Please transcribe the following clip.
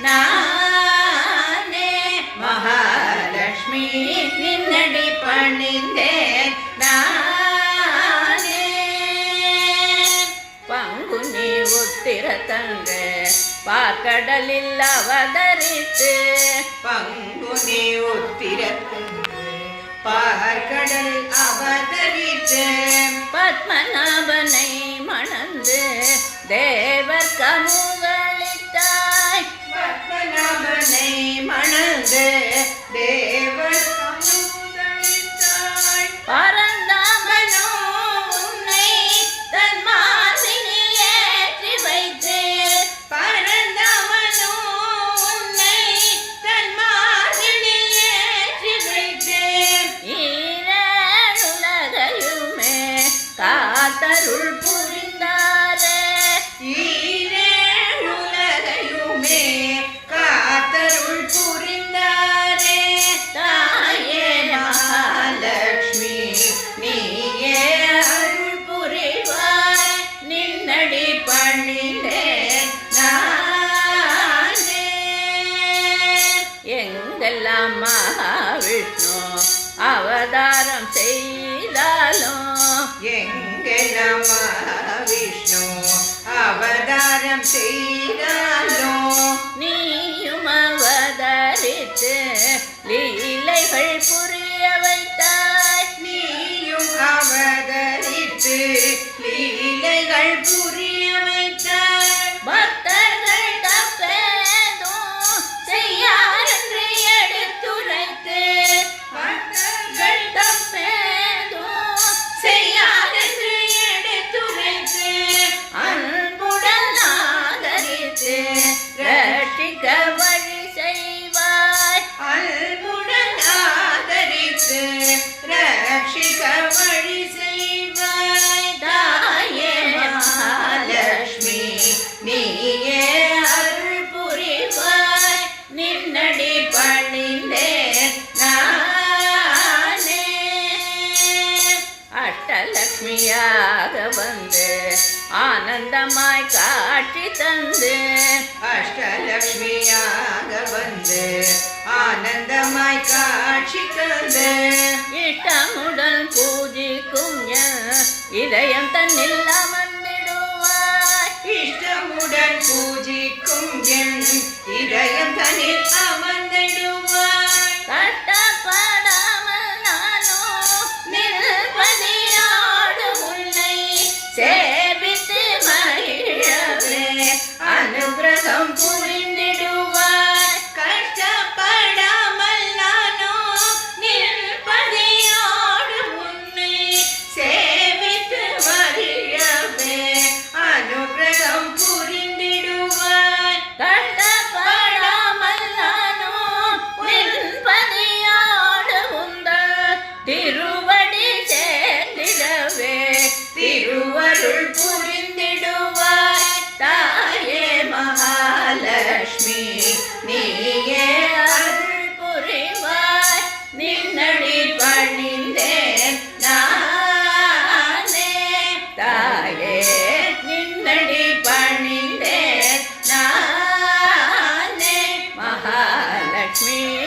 ನಾನೇ ಮಹಾಲಕ್ಷ್ಮಿ ನಿನ್ನಡಿ ಪಣಿಂದೆ ನಾನೇ பங்குனி உத்திர தங்க பாக்கடலில் அவதரித்து. பங்குனி உத்திர பார்க்கடல் அவதரித்து. பத்மநாபனை மணந்து தேவர் கமுக அருள் புரிந்தாரே ஈரேழுலகையுமே காத்தருள் புரிந்தாரே தாயே மகாலட்சுமி. நீயே அருள் புரிவாய் நின்னடி பணிந்தேன் நானே. எங்கெல்லாம் மகாவிஷ்ணு அவதா विष्णु अवतारं श्री அஷ்டலக்ஷ்மியாக வந்து ஆனந்தமாய் காட்சி தந்து. அஷ்டலக்ஷ்மியாக வந்து ஆனந்தமாய் காட்சி தந்த இஷ்டமுடன் பூஜிக்கும் இதயம் தன்னில்லாமல் லக்ஷ்மி நீயே அருள் புரிவாய். நின்னடி பணிந்தேன் நானே. தாயே நின்னடி பணிந்தேன் நானே. மகாலட்சுமி